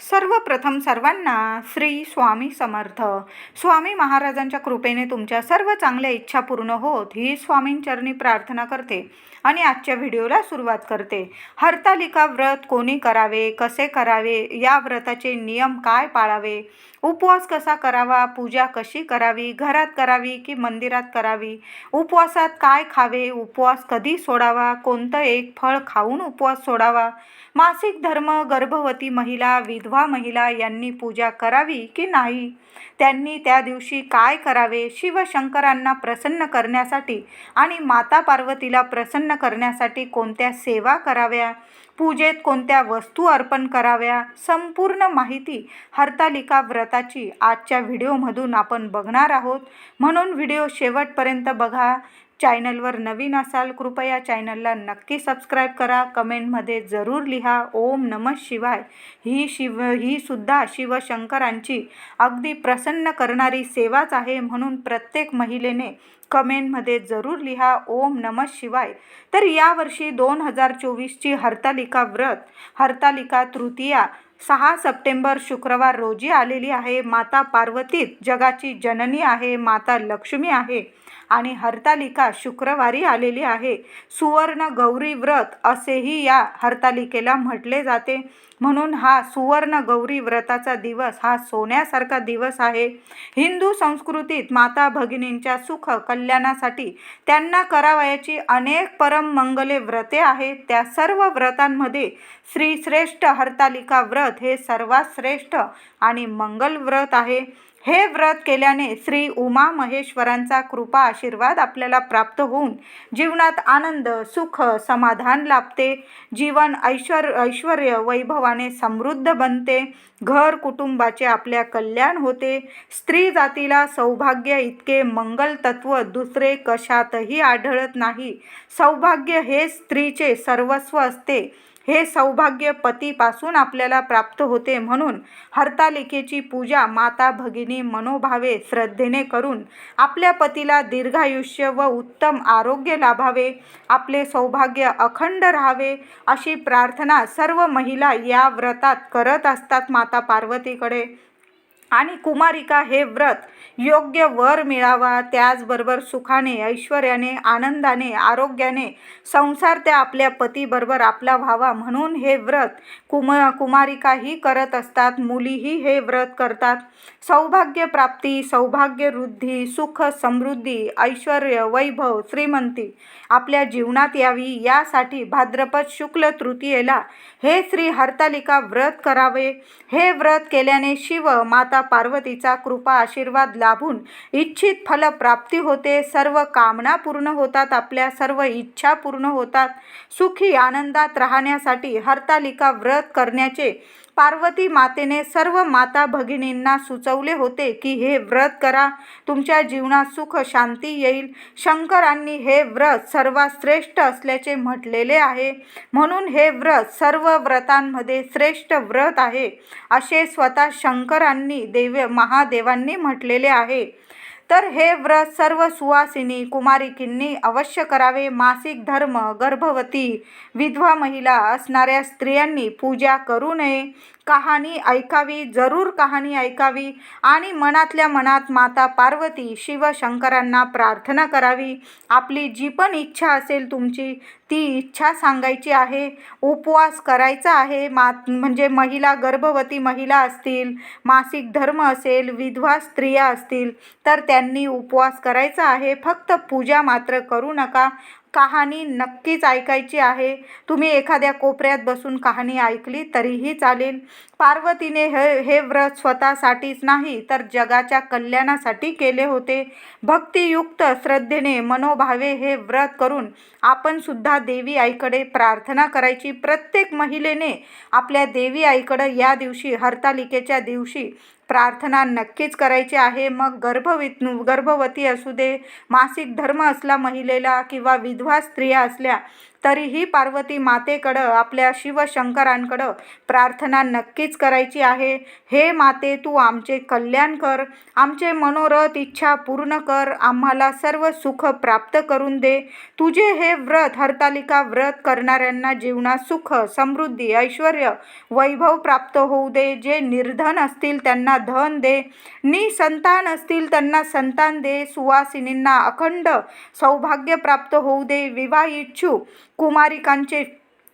सर्वप्रथम सर्वांना श्री स्वामी समर्थ. स्वामी महाराजांच्या कृपेने तुमच्या सर्व चांगल्या इच्छा पूर्ण होत ही स्वामींचरणी प्रार्थना करते आणि आजच्या व्हिडिओला सुरुवात करते. हरतालिका व्रत कोणी करावे कसे करावे या व्रताचे नियम काय पाळावे? उपवास कसा करावा? पूजा कशी करावी? घरात करावी की मंदिरात करावी? उपवासात काय खावे? उपवास कधी सोडावा? कोणतं एक फळ खाऊन उपवास सोडावा? मासिक धर्म गर्भवती महिला विधवा महिला यांनी पूजा करावी की नाही? त्यांनी त्या दिवशी काय करावे? शिवशंकरांना प्रसन्न करण्यासाठी आणि माता पार्वतीला प्रसन्न करण्यासाठी कोणत्या सेवा कराव्या? पूजेत कोणत्या वस्तू अर्पण कराव्या? संपूर्ण माहिती हरतालिका व्रताची आजच्या व्हिडिओमधून आपण बघणार आहोत. म्हणून व्हिडिओ शेवटपर्यंत बघा. चॅनलवर नवीन असाल कृपया चॅनलला नक्की सबस्क्राईब करा. कमेंटमध्ये जरूर लिहा. ओम नम शिवाय. ही शिव ही सुद्धा शिवशंकरांची अगदी प्रसन्न करणारी सेवाच आहे. म्हणून प्रत्येक महिलेने कमेंटमध्ये जरूर लिहा. ओम नम शिवाय. तर यावर्षी दोन हजार चोवीसची हरतालिका व्रत हरतालिका तृतीया सहा सप्टेंबर शुक्रवार रोजी आलेली आहे. माता पार्वतीत जगाची जननी आहे माता लक्ष्मी आहे. आणि हरतालिका शुक्रवारी आलेली आहे. सुवर्ण गौरी व्रत असेही या हरतालिकेला म्हटले जाते. म्हणून हा सुवर्ण गौरी व्रताचा दिवस हा सोन्यासारखा दिवस आहे. हिंदू संस्कृतीत माता भगिनींच्या सुख कल्याणासाठी त्यांना करावयाची अनेक परम मंगले व्रते आहेत. त्या सर्व व्रतांमध्ये श्रीश्रेष्ठ हरतालिका व्रत हे सर्वात श्रेष्ठ आणि मंगल व्रत आहे. हे व्रत केल्याने श्री उमा महेश्वरांचा कृपा आशीर्वाद आपल्याला प्राप्त होऊन जीवनात आनंद सुख समाधान लाभते. जीवन ऐश्वर ऐश्वर वैभवाने समृद्ध बनते. घर कुटुंबाचे आपल्या कल्याण होते. स्त्री जातीला सौभाग्य इतके मंगल तत्व दुसरे कशातही आढळत नाही. सौभाग्य हे स्त्रीचे सर्वस्व असते. हे सौभाग्य पतीपासून आपल्याला प्राप्त होते म्हणून हरतालिकेची पूजा माता भगिनी मनोभावे श्रद्धेने करून आपल्या पतीला दीर्घायुष्य व उत्तम आरोग्य लाभावे आपले सौभाग्य अखंड राहावे अशी प्रार्थना सर्व महिला या व्रतात करत असतात माता पार्वतीकडे. आणि कुमारिका हे व्रत योग्य वर मिळावा त्याचबरोबर सुखाने ऐश्वर्याने आनंदाने आरोग्याने संसार त्या आपल्या पतीबरोबर आपला व्हावा म्हणून हे व्रत कुम कुमारिकाही करत असतात मुलीही हे व्रत करतात. सौभाग्य प्राप्ती सौभाग्य वृद्धी सुख समृद्धी ऐश्वर वैभव श्रीमंती आपल्या जीवनात यावी यासाठी भाद्रपद शुक्ल तृतीयेला हे श्री हरतालिका व्रत करावे. हे व्रत केल्याने शिव माता पार्वतीचा कृपा आशीर्वाद लाभून इच्छित फलप्राप्ती होते. सर्व कामना पूर्ण होतात आपल्या सर्व इच्छा पूर्ण होतात. सुखी आनंदात राहण्यासाठी हरतालिका व्रत करण्याचे पार्वती मातेने सर्व माता भगिनींना सुचवले होते की हे व्रत करा. तुमच्या जीवनात सुख शांती येईल. शंकरांनी हे व्रत सर्वात श्रेष्ठ असल्याचे म्हटलेले आहे. म्हणून हे व्रत सर्व व्रतांमध्ये श्रेष्ठ व्रत आहे. असे स्वतः शंकरांनी देव महादेवांनी म्हटलेले आहे. तर हे व्रत सर्व सुवासिनी कुमारिकींनी अवश्य करावे. मासिक धर्म गर्भवती विधवा महिला असणाऱ्या स्त्रियांनी पूजा करू नये. कहाणी ऐकावी जरूर कहाणी ऐकावी आणि मनातल्या मनात माता पार्वती शिवशंकरांना प्रार्थना करावी. आपली जी पण इच्छा असेल तुमची ती इच्छा सांगायची आहे. उपवास करायचा आहे. मा म्हणजे महिला गर्भवती महिला असतील मासिक धर्म असेल विधवा स्त्रिया असतील तर त्यांनी उपवास करायचा आहे. फक्त पूजा मात्र करू नका. कहाणी नक्कीच ऐकायची आहे. तुम्ही एखाद्या कोपऱ्यात बसून कहाणी ऐकली तरीही चालेल. पार्वतीने हे हे व्रत स्वतःसाठीच नाही तर जगाच्या कल्याणासाठी केले होते. भक्तियुक्त श्रद्धेने मनोभावे हे व्रत करून आपण सुद्धा देवी आईकडे प्रार्थना करायची. प्रत्येक महिलेने आपल्या देवी आईकडं या दिवशी हरतालिकेच्या दिवशी प्रार्थना नक्कीच करायची आहे. मग गर्भवित गर्भवती असू दे मासिक धर्म असला महिलेला किंवा विधवा स्त्रिया असल्या तरीही पार्वती मातेकडं आपल्या शिवशंकरांकडं प्रार्थना नक्कीच करायची आहे. हे माते तू आमचे कल्याण कर आमचे मनोरथ इच्छा पूर्ण कर आम्हाला सर्व सुख प्राप्त करून दे. तुझे हे व्रत हरतालिका व्रत करणाऱ्यांना जीवनात सुख समृद्धी ऐश्वर वैभव प्राप्त होऊ दे. जे निर्धन असतील त्यांना धन दे. निसंतान असतील त्यांना संतान दे. सुवासिनींना अखंड सौभाग्य प्राप्त होऊ दे. विवाह इच्छू कुमारिकांचे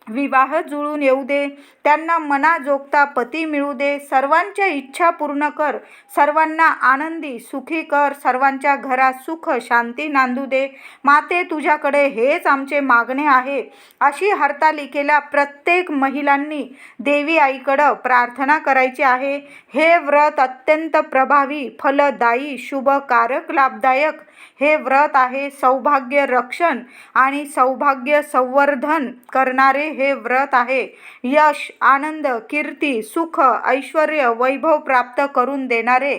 विवाह जुळून येऊ दे. त्यांना मनाजोगता पती मिळू दे. सर्वांच्या इच्छा पूर्ण कर. सर्वांना आनंदी सुखी कर. सर्वांच्या घरात सुख शांती नांदू दे. माते तुझ्याकडे हेच आमचे मागणे आहे. अशी हरतालिकेला प्रत्येक महिलांनी देवी आईकडं प्रार्थना करायची आहे. हे व्रत अत्यंत प्रभावी फलदायी शुभकारक लाभदायक हे व्रत आहे सौभाग्य रक्षण आणि सौभाग्य संवर्धन करणारे हे व्रत आहे. यश आनंद कीर्ती सुख ऐश्वर वैभव प्राप्त करून देणारे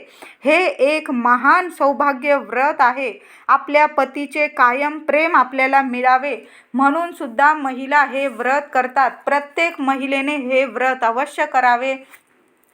हे एक महान सौभाग्य व्रत आहे. आपल्या पतीचे कायम प्रेम आपल्याला मिळावे. म्हणून सुद्धा महिला हे व्रत करतात. प्रत्येक महिलेने हे व्रत अवश्य करावे.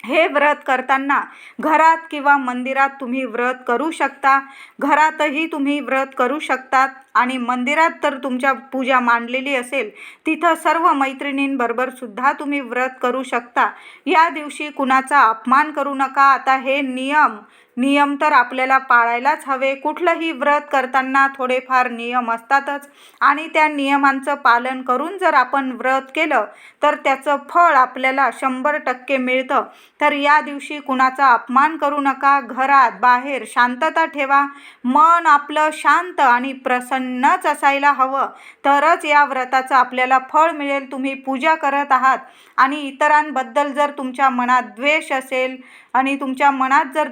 हे व्रत करताना घरात किंवा मंदिरात तुम्ही व्रत करू शकता. घरातही तुम्ही व्रत करू शकतात आणि मंदिरात तर तुमच्या पूजा मांडलेली असेल तिथं सर्व मैत्रिणींबरोबर सुद्धा तुम्ही व्रत करू शकता. या दिवशी कुणाचा अपमान करू नका. आता हे नियम नियम तर आपल्याला पाळायलाच हवे. कुठलंही व्रत करताना थोडेफार नियम असतातच. आणि त्या नियमांचं पालन करून जर आपण व्रत केलं तर त्याचं फळ आपल्याला शंभर टक्के मिळतं. तर या दिवशी कुणाचा अपमान करू नका. घरात बाहेर शांतता ठेवा. मन आपलं शांत आणि प्रसन्नच असायला हवं. तरच या व्रताचं आपल्याला फळ मिळेल. तुम्ही पूजा करत आहात. आणि इतरांबद्दल जर तुमच्या मनात द्वेष असेल आणि तुमच्या मनात जर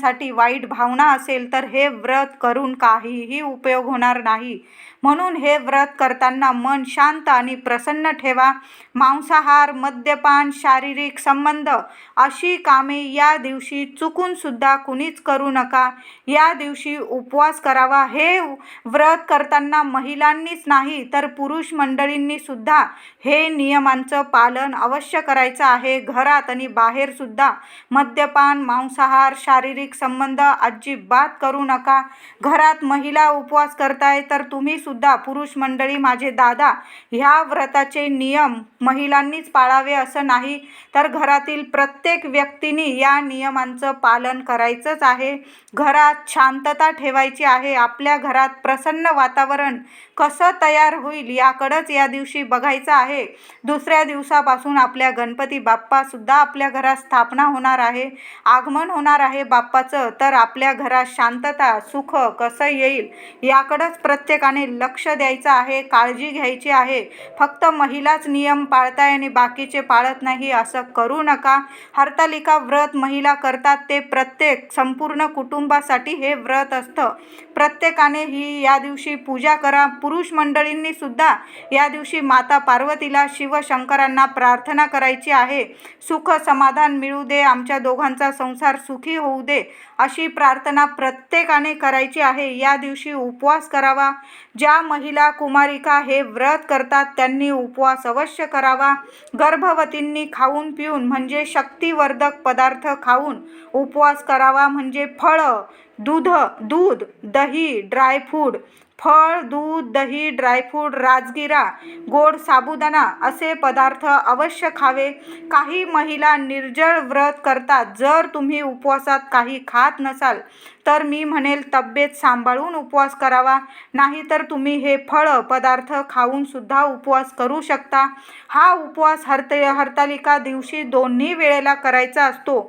इतरांसाठी वाईट भावना असेल तर हे व्रत करून काहीही उपयोग होणार नाही. म्हणून हे व्रत करताना मन शांत आणि प्रसन्न ठेवा. मांसाहार मद्यपान शारीरिक संबंध अशी कामे या दिवशी चुकूनसुद्धा कुणीच करू नका. या दिवशी उपवास करावा. हे व्रत करताना महिलांनीच नाही तर पुरुष मंडळींनी सुद्धा हे नियमांचं पालन अवश्य करायचं आहे. घरात आणि बाहेरसुद्धा मद्यपान मांसाहार शारीरिक संबंध अजिबात करू नका. घरात महिला उपवास करताय तर तुम्ही सुद्धा पुरुष मंडळी माझे दादा ह्या व्रताचे नियम महिलांनीच पाळावे असं नाही. तर घरातील प्रत्येक व्यक्तीने या नियमांचं पालन करायचंच आहे. घरात शांतता ठेवायची आहे. आपल्या घरात प्रसन्न वातावरण कसं तयार होईल याकडंच या दिवशी बघायचं आहे. दुसऱ्या दिवसापासून आपल्या गणपती बाप्पासुद्धा आपल्या घरात स्थापना होणार आहे. आगमन होणार आहे बाप्पाचं. तर आपल्या घरात शांतता सुख कसं येईल याकडंच प्रत्येकाने लक्ष द्यायचं आहे काळजी घ्यायची आहे. फक्त महिलाच नियम पाळताय आणि बाकीचे पाळत नाही असं करू नका. हरतालिका व्रत महिला करतात ते प्रत्येक संपूर्ण कुटुंबासाठी हे व्रत असतं. प्रत्येकाने ही या दिवशी पूजा करा. पुरुष मंडळींनी सुद्धा या दिवशी माता पार्वतीला शिवशंकरांना प्रार्थना करायची आहे. सुख समाधान मिळू दे आमच्या दोघांचा संसार सुखी होऊ दे अशी प्रार्थना प्रत्येकाने करायची आहे. या दिवशी उपवास करावा. ज्या महिला कुमारिका हे व्रत करतात. त्यांनी उपवास अवश्य करावा. गर्भवतींनी खाऊन पिऊन म्हणजे शक्तिवर्धक पदार्थ खाऊन उपवास करावा. म्हणजे फळं दूध दूध दही ड्रायफ्रूट फळ दूध दही ड्रायफ्रूट राजगिरा गोड साबुदाणा असे पदार्थ अवश्य खावे. काही महिला निर्जळ व्रत करतात. जर तुम्ही उपवासात काही खात नसाल तर मी म्हणेल तब्येत सांभाळून उपवास करावा. नाहीतर तुम्ही हे फळं पदार्थ खाऊन सुद्धा उपवास करू शकता. हा उपवास हरत हरतालिका दिवशी दोन्ही वेळेला करायचा असतो.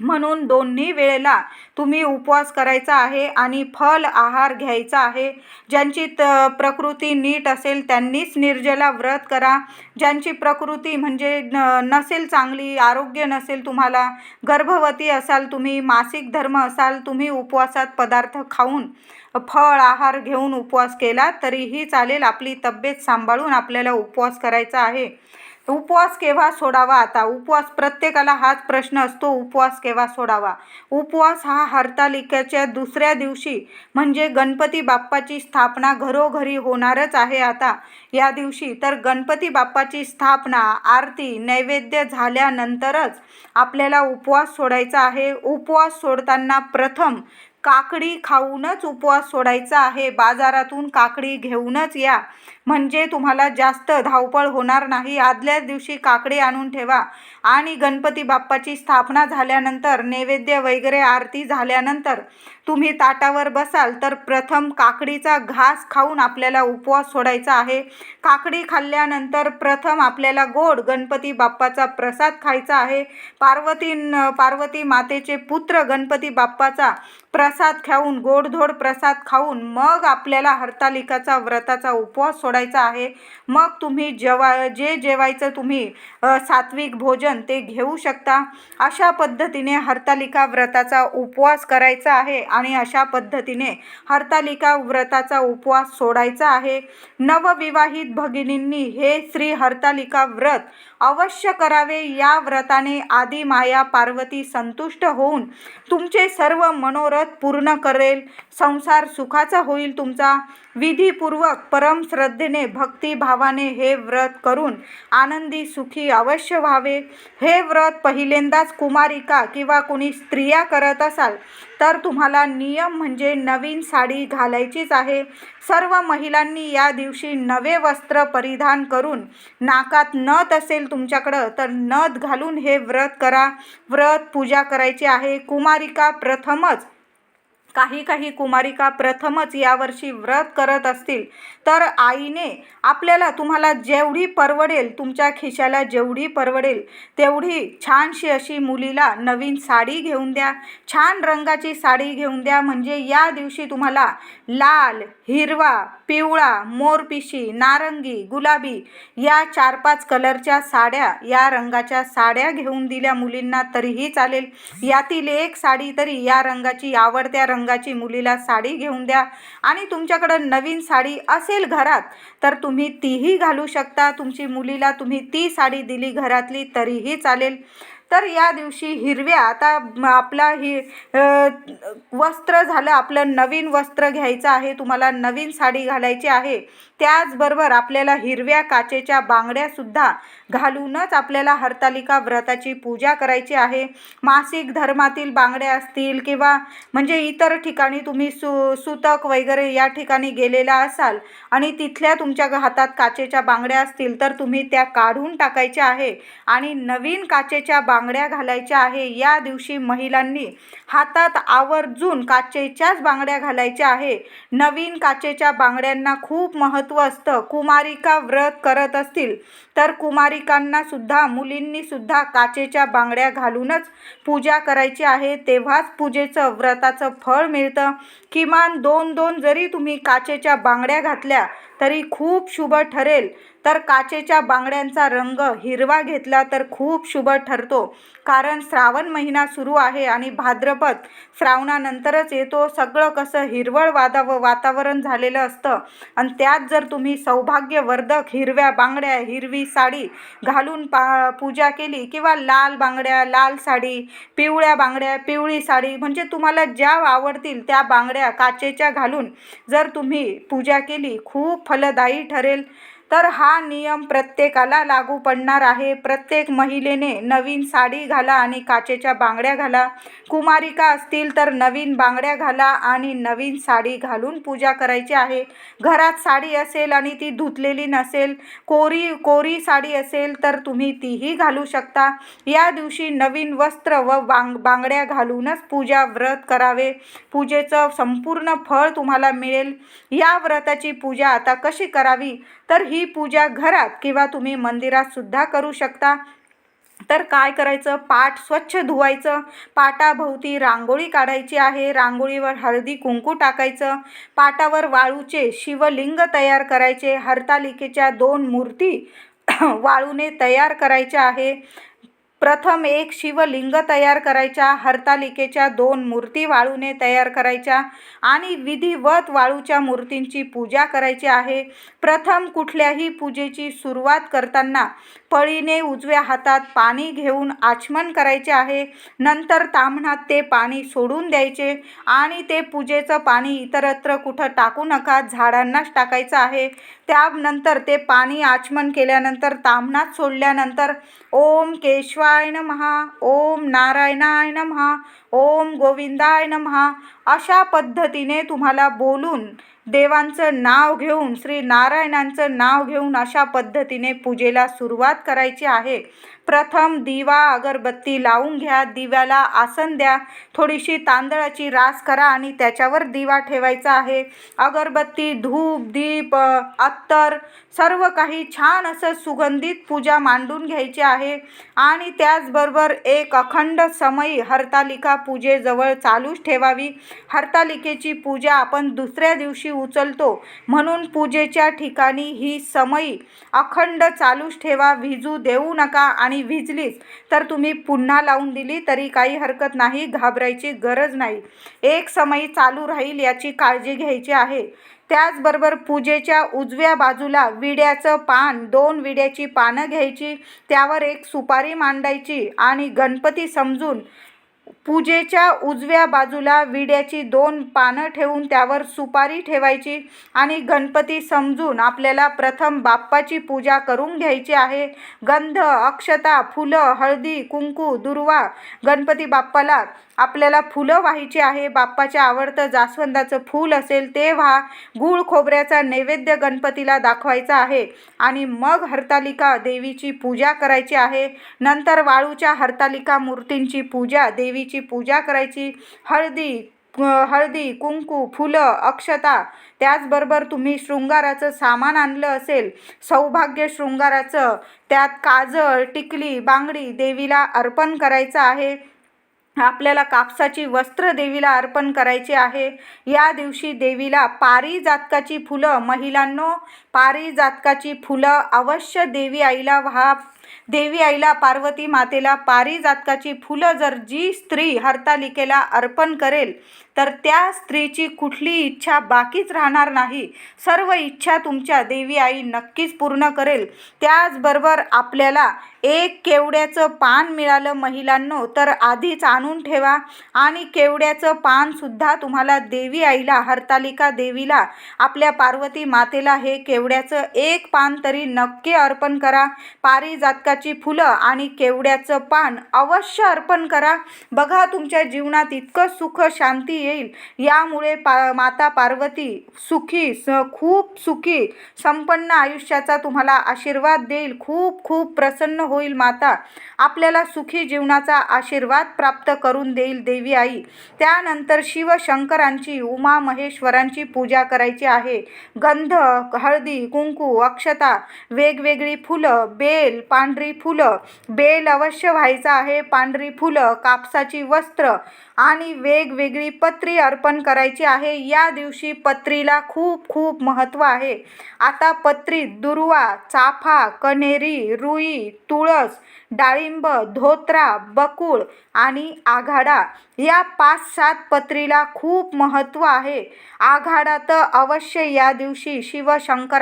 म्हणून दोन्ही वेळेला तुम्ही उपवास करायचा आहे आणि फल आहार घ्यायचा आहे. ज्यांची त प्रकृती नीट असेल त्यांनीच निर्जला व्रत करा. ज्यांची प्रकृती म्हणजे न नसेल चांगली आरोग्य नसेल तुम्हाला गर्भवती असाल तुम्ही मासिक धर्म असाल तुम्ही उपवासात पदार्थ खाऊन फळ आहार घेऊन उपवास केला तरीही चालेल. आपली तब्येत सांभाळून आपल्याला उपवास करायचा आहे. उपवास केव्हा सोडावा? आता उपवास प्रत्येकाला हाच प्रश्न असतो उपवास केव्हा सोडावा? उपवास हा हरतालिकेच्या दुसऱ्या दिवशी म्हणजे गणपती बाप्पाची स्थापना घरोघरी होणारच आहे आता. या दिवशी तर गणपती बाप्पाची स्थापना आरती नैवेद्य झाल्यानंतरच आपल्याला उपवास सोडायचा आहे. उपवास सोडताना प्रथम काकडी खाऊनच उपवास सोडायचा आहे. बाजारातून काकडी घेऊनच या. म्हणजे तुम्हाला जास्त धावपळ होणार नाही. आदल्याच दिवशी काकडी आणून ठेवा. आणि गणपती बाप्पाची स्थापना झाल्यानंतर नैवेद्य वगैरे आरती झाल्यानंतर तुम्ही ताटावर बसाल तर प्रथम काकडीचा घास खाऊन आपल्याला उपवास सोडायचा आहे. काकडी खाल्ल्यानंतर प्रथम आपल्याला गोड गणपती बाप्पाचा प्रसाद खायचा आहे. पार्वती पार्वती मातेचे पुत्र गणपती बाप्पाचा प्रसाद खाऊन गोडधोड प्रसाद खाऊन मग आपल्याला हरतालिकाचा व्रताचा उपवास सोडायचा आहे. मग तुम्ही जेवा जे जेवायचं तुम्ही सात्विक भोजन ते घेऊ शकता. अशा पद्धतीने हरतालिका व्रताचा उपवास करायचा आहे आणि अशा पद्धतीने हरतालिका व्रताचा उपवास सोडायचा आहे. नवविवाहित भगिनींनी हे श्री हरतालिका व्रत अवश्य करावे. या व्रताने आदी माया पार्वती संतुष्ट होऊन तुमचे सर्व मनोरथ पूर्ण करेल. संसार सुखाचा होईल तुमचा. विधीपूर्वक परमश्रद्धेने भक्तिभावाने हे व्रत करून आनंदी सुखी अवश्य व्हावे. हे व्रत पहिल्यांदाच कुमारिका किंवा कुणी स्त्रिया करत असाल तर तुम्हाला नियम म्हणजे नवीन साडी घालायचीच आहे. सर्व महिलांनी या दिवशी नवे वस्त्र परिधान करून नाकात नथ असेल तुमच्याकडं तर नथ घालून हे व्रत करा. व्रत पूजा करायची आहे. कुमारिका प्रथमच काही काही कुमारिका प्रथमच यावर्षी व्रत करत असतील. तर आईने आपल्याला तुम्हाला जेवढी परवडेल तुमच्या खिशाला जेवढी परवडेल तेवढी छानशी अशी मुलीला नवीन साडी घेऊन द्या. छान रंगाची साडी घेऊन द्या. म्हणजे या दिवशी तुम्हाला लाल हिरवा पिवळा मोरपिशी नारंगी गुलाबी या चार पाच कलरच्या साड्या या रंगाच्या साड्या घेऊन दिल्या मुलींना तरीही चालेल. यातील एक साडी तरी या रंगाची आवडत्या रंगाची मुलीला साडी घेऊन द्या. आणि तुमच्याकडं नवीन साडी असे असेल घरात तर तुम्ही तीही घालू शकता. तुमची मुलीला तुम्ही ती साडी दिली घरातली तरीही चालेल. तर या दिवशी हिरव्या आता आपला ही वस्त्र झालं आपलं नवीन वस्त्र घ्यायचं आहे. तुम्हाला नवीन साडी घालायची आहे. त्याचबरोबर आपल्याला हिरव्या काचेच्या बांगड्यासुद्धा घालूनच आपल्याला हरतालिका व्रताची पूजा करायची आहे. मासिक धर्मातील बांगड्या असतील किंवा म्हणजे इतर ठिकाणी तुम्ही सु सुतक वगैरे या ठिकाणी गेलेला असाल आणि तिथल्या तुमच्या हातात काचेच्या बांगड्या असतील तर तुम्ही त्या काढून टाकायच्या आहे आणि नवीन काचेच्या बांगड्या घालायच्या आहे. या दिवशी महिलांनी हातात आवर्जून काचेच्याच बांगड्या घालायच्या आहे. नवीन काचेच्या बांगड्यांना खूप महत्त्व महत्त्व असतं कुमारिका व्रत करत असतील तर कुमारिकांना सुद्धा मुलींनी सुद्धा काचेच्या बांगड्या घालूनच पूजा करायची आहे. तेव्हाच पूजेचं व्रताचं फळ मिळतं. किमान दोन दोन जरी तुम्ही काचेच्या बांगड्या घातल्या तरी खूप शुभ ठरेल. तर काचेच्या बांगड्यांचा रंग हिरवा घेतला तर खूप शुभ ठरतो. कारण श्रावण महिना सुरू आहे आणि भाद्रपद श्रावणानंतरच येतो. सगळं कसं हिरवळ वादा व वातावरण झालेलं असतं. आणि त्यात जर तुम्ही सौभाग्यवर्धक हिरव्या बांगड्या हिरवी साडी घालून पा पूजा केली किंवा लाल बांगड्या लाल साडी पिवळ्या बांगड्या पिवळी साडी म्हणजे तुम्हाला ज्या आवडतील त्या बांगड्या काचेच्या घालून जर तुम्ही पूजा केली खूप फलदायी ठरेल. तर हा नियम प्रत्येकाला लागू पडणार आहे. प्रत्येक महिलेने नवीन साडी घाला आणि काचेच्या बांगड्या घाला. कुमारिका असतील तर नवीन बांगड्या घाला आणि नवीन साडी घालून पूजा करायची आहे. घरात साडी असेल आणि ती धुतलेली नसेल कोरी कोरी साडी असेल तर तुम्ही तीही घालू शकता. या दिवशी नवीन वस्त्र व बांग बांगड्या घालूनच पूजा व्रत करावे. पूजेचं संपूर्ण फळ तुम्हाला मिळेल. या व्रताची पूजा आता कशी करावी? तर ही पूजा घरात किंवा तुम्ही मंदिरात सुद्धा करू शकता. तर काय करायचं? पाट स्वच्छ धुवायचं. पाटाभोवती रांगोळी काढायची आहे. रांगोळीवर हळदी कुंकू टाकायचं. पाटावर वाळूचे शिवलिंग तयार करायचे. हरतालिकेच्या दोन मूर्ती वाळूने तयार करायच्या आहे. प्रथम एक शिवलिंग तयार करायच्या हरतालिकेच्या दोन मूर्ती वाळूने तयार करायच्या आणि विधिवत वाळूच्या मूर्तींची पूजा करायची आहे. प्रथम कुठल्याही पूजेची सुरुवात करताना पळीने उजव्या हातात पाणी घेऊन आचमन करायचे आहे. नंतर ताम्हणात ते पाणी सोडून द्यायचे आणि ते पूजेचं पाणी इतरत्र कुठं टाकू नका झाडांनाच टाकायचं आहे. त्यानंतर ते पाणी आचमन केल्यानंतर ताम्हणात सोडल्यानंतर ओम केशवा शिवाय नमहा ओम नारायणाय नमहा ओम गोविंदाय नमहा अशा पद्धतीने तुम्हाला बोलून देवांचं नाव घेऊन श्री नारायणांचं नाव घेऊन अशा पद्धतीने पूजेला सुरुवात करायची आहे. प्रथम दिवा अगरबत्ती लावून घ्या दिव्याला आसन द्या थोडीशी तांदळाची रास करा आणि त्याच्यावर दिवा ठेवायचा आहे. अगरबत्ती धूप दीप अत्तर सर्व काही छान असं सुगंधित पूजा मांडून घ्यायची आहे. आणि त्याचबरोबर एक अखंड समयी हरतालिका पूजेजवळ चालूच ठेवावी. हरतालिकेची पूजा आपण दुसऱ्या दिवशी उचलतो. म्हणून पूजेच्या ठिकाणी ही समयी अखंड चालूच ठेवा. विजू देऊ नका आणि विजलीच. तर तुम्ही पुन्हा लावून दिली तरी काही हरकत नाही घाबरायची गरज नाही. एक समयी चालू राहील याची काळजी घ्यायची आहे. त्याचबरोबर पूजेच्या उजव्या बाजूला विड्याचं पान दोन विड्याची पानं घ्यायची त्यावर एक सुपारी मांडायची आणि गणपती समजून पूजेच्या उजव्या बाजूला विड्याची दोन पानं ठेवून त्यावर सुपारी ठेवायची आणि गणपती समजून आपल्याला प्रथम बाप्पाची पूजा करून घ्यायची आहे. गंध अक्षता फुलं हळदी कुंकू दुर्वा गणपती बाप्पाला आपल्याला फुलं व्हायची आहे बाप्पाच्या आवडतं जास्वंदाचं फूल असेल ते व्हा गूळ खोबऱ्याचा नैवेद्य गणपतीला दाखवायचा आहे आणि मग हरतालिका देवीची पूजा करायची आहे. नंतर वाळूच्या हरतालिका मूर्तींची पूजा देवीची पूजा करायची. हळदी हळदी कुंकू फुलं अक्षता त्याचबरोबर तुम्ही शृंगाराचं सामान आणलं असेल सौभाग्य शृंगाराचं त्यात काजळ टिकली बांगडी देवीला अर्पण करायचं आहे. आपल्याला कापसाची वस्त्र देवीला अर्पण करायचे आहे. या दिवशी देवीला पारिजातकाची फुलं महिलांनो पारिजातकाची फुलं अवश्य देवी आईला व्हा. देवी आईला पार्वती मातेला पारिजातकाची फुलं जर जी स्त्री हरतालिकेला अर्पण करेल तर त्या स्त्रीची कुठली इच्छा बाकीच राहणार नाही. सर्व इच्छा तुमच्या देवी आई नक्कीच पूर्ण करेल. त्याचबरोबर आपल्याला एक केवड्याचं पान मिळालं महिलांनो तर आधीच आणून ठेवा. आणि केवड्याचं पानसुद्धा तुम्हाला देवी आईला हरतालिका देवीला आपल्या पार्वती मातेला हे केव केवड्याचं एक पान तरी नक्की अर्पण करा. पारिजातकाची फुलं आणि केवड्याचं पान अवश्य अर्पण करा. बघा तुमच्या जीवनात इतकं सुख शांती येईल. यामुळे पा माता पार्वती सुखी स खूप सुखी संपन्न आयुष्याचा तुम्हाला आशीर्वाद देईल. खूप खूप प्रसन्न होईल माता. आपल्याला सुखी जीवनाचा आशीर्वाद प्राप्त करून देईल देवी आई. त्यानंतर शिवशंकरांची उमा महेश्वरांची पूजा करायची आहे. गंध हळदी कुंकू अक्षता वेगवेगळी फुलं बेल पांढरी फुलं. बेल अवश्य व्हायचं आहे पांढरी फुलं कापसाची वस्त्र आणि वेगवेगळी पत्री अर्पण करायची आहे. या दिवशी पत्रीला खूप खूप महत्त्व आहे. आता पत्रीत दुर्वा चाफा कण्हेरी रुई तुळस डाळिंब धोत्रा बकुळ आणि आघाडा या पाच सात पत्रीला खूप महत्त्व आहे. आघाडा तर अवश्य या दिवशी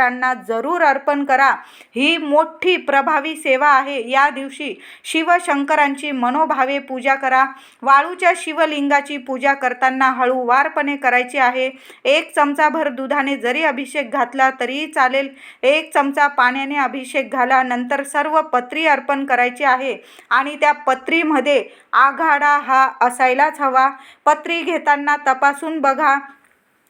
शिवशंकरांना जरूर अर्पण करा. ही मोठी प्रभावी सेवा आहे. या दिवशी शिवशंकरांची मनोभावे पूजा करा. वाळूच्या शिवलिंगाची पूजा करताना हळूवारपणे करायची आहे. एक चमचाभर दुधाने जरी अभिषेक घातला तरीही चालेल. एक चमचा पाण्याने अभिषेक घाला नंतर सर्व पत्री अर्पण करायची आहे आणि त्या पत्रीमध्ये आघाडा हा असायलाच हवा. पत्री घेताना तपासून बघा.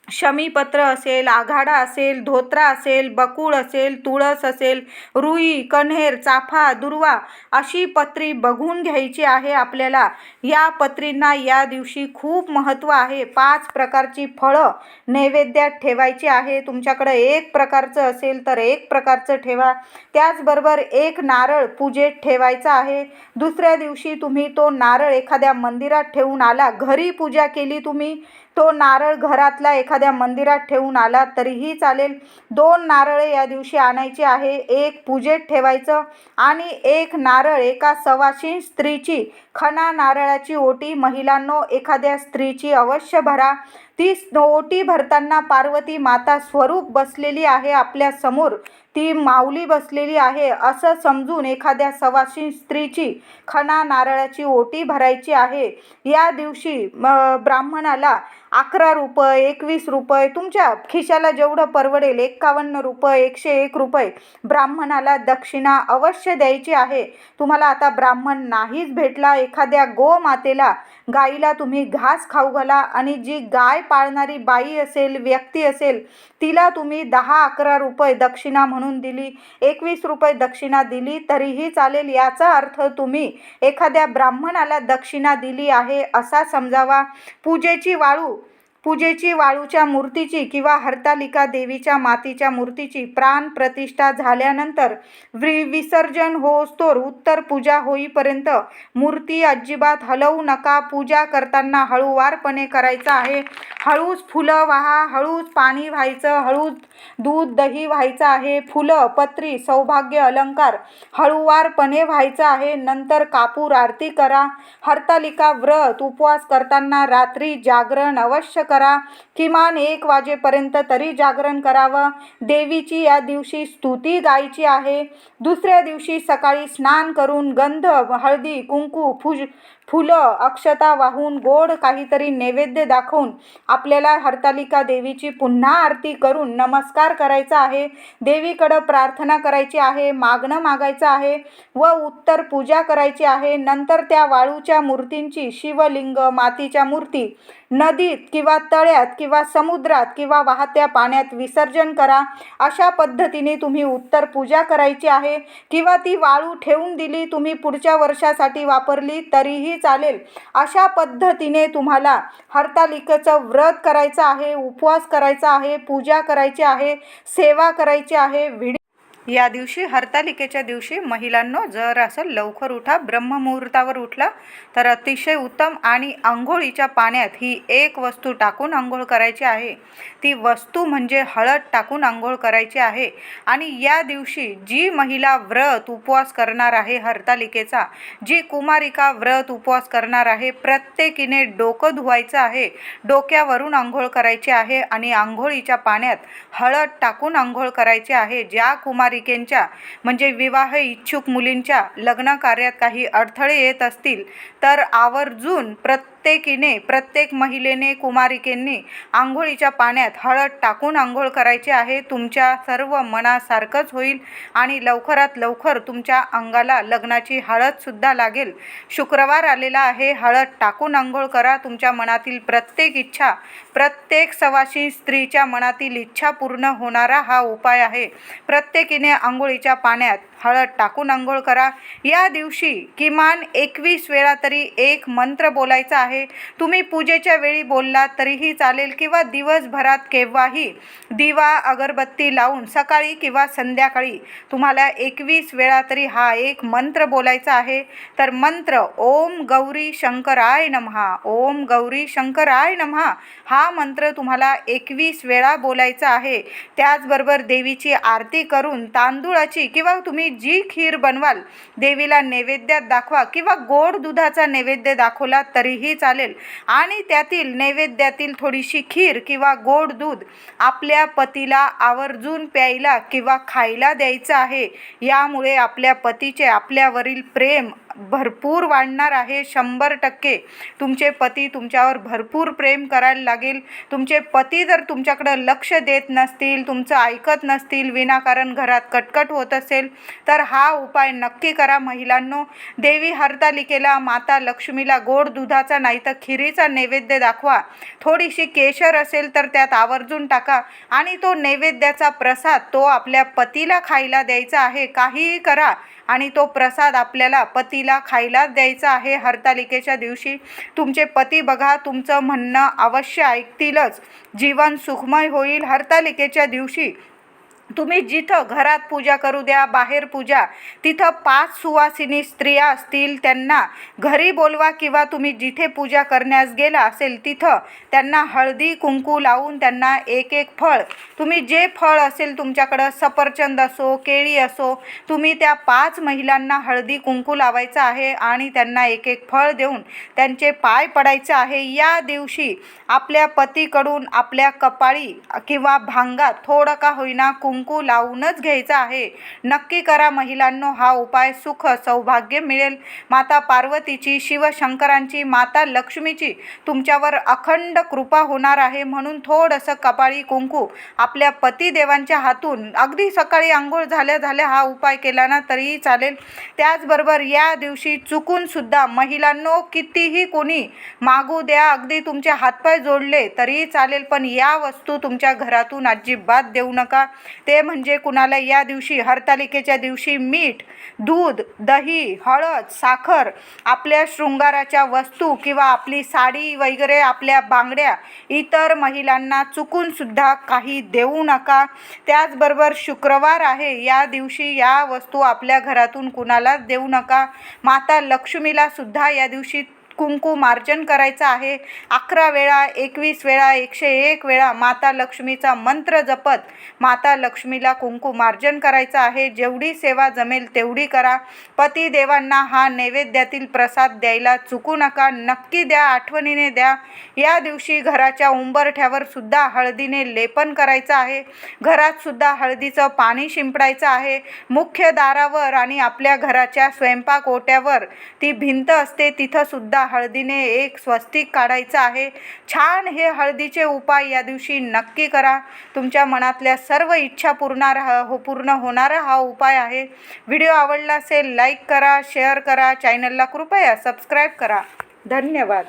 शमीपत्र असेल आघाडा असेल धोत्रा असेल बकुळ असेल तुळस असेल रुई कण्हेर चाफा दुर्वा अशी पत्री बघून घ्यायची आहे आपल्याला. या पत्रींना या दिवशी खूप महत्त्व आहे. पाच प्रकारची फळं नैवेद्यात ठेवायची आहे. तुमच्याकडं एक प्रकारचं असेल तर एक प्रकारचं ठेवा. त्याचबरोबर एक नारळ पूजेत ठेवायचा आहे. दुसऱ्या दिवशी तुम्ही तो नारळ एखाद्या मंदिरात ठेवून आला घरी पूजा केली तुम्ही तो नारळ घरातला एखाद्या मंदिरात ठेवून आला तरीही चालेल. दोन नारळे या दिवशी आणायची आहे. एक पूजेत ठेवायचं आणि एक नारळ एका सवाशीण स्त्रीची खणा नारळाची ओटी महिलांनो एखाद्या स्त्रीची अवश्य भरा. ती ओटी भरताना पार्वती माता स्वरूप बसलेली आहे आपल्यासमोर. ती माऊली बसलेली आहे. असं समजून एखाद्या सवाशीण स्त्रीची खणा नारळाची ओटी भरायची आहे. या दिवशी ब्राह्मणाला अकरा रुपये एकवीस रुपये तुमच्या खिशाला जेवढं परवडेल एकावन्न रुपये एकशे एक रुपये ब्राह्मणाला दक्षिणा अवश्य द्यायची आहे. तुम्हाला आता ब्राह्मण नाहीच भेटला एखाद्या गोमातेला गाईला तुम्ही घास खाऊ घाला आणि जी गाय पाळणारी बाई असेल व्यक्ती असेल तिला तुम्ही दहा अकरा रुपये दक्षिणा म्हणून दिली एकवीस रुपये दक्षिणा दिली तरीही चालेल याचा अर्थ तुम्ही एखाद्या ब्राह्मणाला दक्षिणा दिली आहे असा समजावा. पूजेची वाळू पूजेची वाळूच्या मूर्तीची किंवा हरतालिका देवीच्या मातीच्या मूर्तीची प्राण प्रतिष्ठा झाल्यानंतर वि विसर्जन होस्तोर उत्तर पूजा होईपर्यंत मूर्ती अजिबात हलवू नका. पूजा करताना हळूवारपणे करायचं आहे. हळूच फुलं वाहा. हळूच पाणी व्हायचं. हळूच दूध दही व्हायचं आहे. फुलं पत्री सौभाग्य अलंकार हळूवारपणे व्हायचं आहे. नंतर कापूर आरती करा. हरतालिका व्रत उपवास करताना रात्री जागरण अवश्य करा. किमान एक वाजेपर्यंत तरी जागरण करावं. देवीची या दिवशी स्तुती गायची आहे. दुसऱ्या दिवशी सकाळी स्नान करून गंध हळदी कुंकू फुज फुलं अक्षता वाहून गोड काहीतरी नैवेद्य दाखवून आपल्याला हरतालिका देवीची पुन्हा आरती करून नमस्कार करायचा आहे. देवीकडं प्रार्थना करायची आहे मागणं मागायचं आहे व उत्तर पूजा करायची आहे. नंतर त्या वाळूच्या मूर्तींची शिवलिंग मातीच्या मूर्ती नदीत किंवा तळ्यात किंवा समुद्रात किंवा वाहत्या पाण्यात विसर्जन करा. अशा पद्धतीने तुम्ही उत्तर पूजा करायची आहे. किंवा ती वाळू ठेवून दिली तुम्ही पुढच्या वर्षासाठी वापरली तरीही चालेल. अशा पद्धतीने तुम्हाला हरतालिकेचं व्रत करायचं आहे उपवास करायचा आहे पूजा करायची आहे सेवा करायची आहे व्हिडिओ या दिवशी हरतालिकेच्या दिवशी महिलांनो जर असं लवकर उठा. ब्रह्ममुहूर्तावर उठला तर अतिशय उत्तम आणि आंघोळीच्या पाण्यात ही एक वस्तू टाकून आंघोळ करायची आहे. ती वस्तू म्हणजे हळद टाकून आंघोळ करायची आहे. आणि या दिवशी जी महिला व्रत उपवास करणार आहे हरतालिकेचा जी कुमारिका व्रत उपवास करणार आहे प्रत्येकीने डोकं धुवायचं आहे डोक्यावरून आंघोळ करायची आहे आणि आंघोळीच्या पाण्यात हळद टाकून आंघोळ करायची आहे. ज्या कुमार कुमारिकेंच्या म्हणजे विवाह इच्छुक मुलींच्या लग्न कार्यात काही अडथळे येत असतील तर आवर्जून प्रत्येकीने प्रत्येक महिलेने कुमारिकेंनी आंघोळीच्या पाण्यात हळद टाकून आंघोळ करायची आहे. तुमच्या सर्व मनासारखंच होईल आणि लवकरात लवकर तुमच्या अंगाला लग्नाची हळदसुद्धा लागेल. शुक्रवार आलेला आहे. हळद टाकून आंघोळ करा. तुमच्या मनातील प्रत्येक इच्छा प्रत्येक सवाशी स्त्रीच्या मनातील इच्छा पूर्ण होणारा हा उपाय आहे. प्रत्येकीने आंघोळीच्या पाण्यात हळद टाकून आंघोळ करा. या दिवशी किमान एकवीस वेळा तरी एक मंत्र बोलायचा आहे. तुम्ही पूजेच्या वेळी बोललात तरीही चालेल किंवा दिवसभरात केव्हाही दिवा अगरबत्ती लावून सकाळी किंवा संध्याकाळी तुम्हाला एकवीस वेळा तरी हा एक मंत्र बोलायचा आहे. तर मंत्र ओम गौरी शंकराय नमहा. ओम गौरी शंकराय नमहा. हा मंत्र तुम्हाला एकवीस वेळा बोलायचा आहे. त्याचबरोबर देवीची आरती करून तांदूळाची किंवा तुम्ही जी खीर बनवाल देवीला नैवेद्यात दाखवा किंवा गोड दुधाचा नैवेद्य दाखवला तरीही चालेल. आणि त्यातील नैवेद्यातील थोडीशी खीर किंवा गोड दूध आपल्या पतीला आवर्जून प्यायला किंवा खायला द्यायचं आहे. यामुळे आपल्या पतीचे आपल्यावरील प्रेम भरपूर वाढणार आहे शंभर टक्के. तुमचे पती तुमच्यावर भरपूर प्रेम करायला लागेल. तुमचे पती जर तुमच्याकडं लक्ष देत नसतील तुमचं ऐकत नसतील विनाकारण घरात कटकट होत असेल तर हा उपाय नक्की करा महिलांनो. देवी हरतालिकेला माता लक्ष्मीला गोड दुधाचा नाही तर खिरीचा नैवेद्य दाखवा. थोडीशी केशर असेल तर त्यात आवर्जून टाका आणि तो नैवेद्याचा प्रसाद तो आपल्या पतीला खायला द्यायचा आहे. काहीही करा. आणि तो प्रसाद आपल्याला पतीला खायलाच द्यायचा आहे. हरतालिकेच्या दिवशी तुमचे पती बघा तुमचं म्हणणं अवश्य ऐकतीलच. जीवन सुखमय होईल. हरतालिकेच्या दिवशी तुम्ही जिथं घरात पूजा करू द्या बाहेर पूजा तिथं पाच सुवासिनी स्त्रिया असतील त्यांना घरी बोलवा किंवा तुम्ही जिथे पूजा करण्यास गेला असेल तिथं त्यांना हळदी कुंकू लावून त्यांना एक एक फळ. तुम्ही जे फळ असेल तुमच्याकडं सफरचंद असो केळी असो तुम्ही त्या पाच महिलांना हळदी कुंकू लावायचं आहे आणि त्यांना एक एक फळ देऊन त्यांचे पाय पडायचं आहे या दिवशी आपल्या पतीकडून आपल्या कपाळी किंवा भांगात थोडं का होईना कुंकू लावूनच घ्यायचा आहे. नक्की करा महिलांनो हा उपाय सुख सौभाग्य मिळेल. माता पार्वतीची शिवशंकरांची माता लक्ष्मीची तुमच्यावर अखंड कृपा होणार आहे. म्हणून थोडंसं कपाळी कुंकू आपल्या पतिदेवांच्या हातून अगदी सकाळी आंघोळ झाल्या झाल्या हा उपाय केला ना तरीही चालेल. त्याचबरोबर या दिवशी चुकून सुद्धा महिलांनो कितीही कोणी मागू द्या अगदी तुमचे हातपाय जोडले तरीही चालेल. पण या वस्तू तुमच्या घरातून अजिबात देऊ नका. ते ते म्हणजे कुणाला या दिवशी हरतालिकेच्या दिवशी मीठ दूध दही हळद साखर आपल्या शृंगाराच्या वस्तू किंवा आपली साडी वगैरे आपल्या बांगड्या इतर महिलांना चुकूनसुद्धा काही देऊ नका. त्याचबरोबर शुक्रवार आहे. या दिवशी या वस्तू आपल्या घरातून कुणालाच देऊ नका. माता लक्ष्मीला सुद्धा या दिवशी कुंकू मार्जन करायचं आहे. अकरा वेळा एकवीस वेळा एकशे एक वेळा माता लक्ष्मीचा मंत्र जपत माता लक्ष्मीला कुंकू मार्जन करायचं आहे. जेवढी सेवा जमेल तेवढी करा. पतिदेवांना हा नैवेद्यातील प्रसाद द्यायला चुकू नका. नक्की द्या आठवणीने द्या. या दिवशी घराच्या उंबरठ्यावर सुद्धा हळदीने लेपन करायचं आहे. घरात सुद्धा हळदीचं पाणी शिंपडायचं आहे. मुख्य दारावर आणि आपल्या घराच्या स्वयंपाक ओट्यावर ती भिंत असते तिथं सुद्धा हळदीने एक स्वस्तिक काढायचं आहे. छान हे हळदीचे उपाय या दिवशी नक्की करा. तुमच्या मनातल्या सर्व इच्छा पूर्णार हो पूर्ण होणारा हा उपाय आहे. व्हिडिओ आवडला असेल लाईक करा शेअर करा. चॅनलला कृपया सबस्क्राईब करा. धन्यवाद.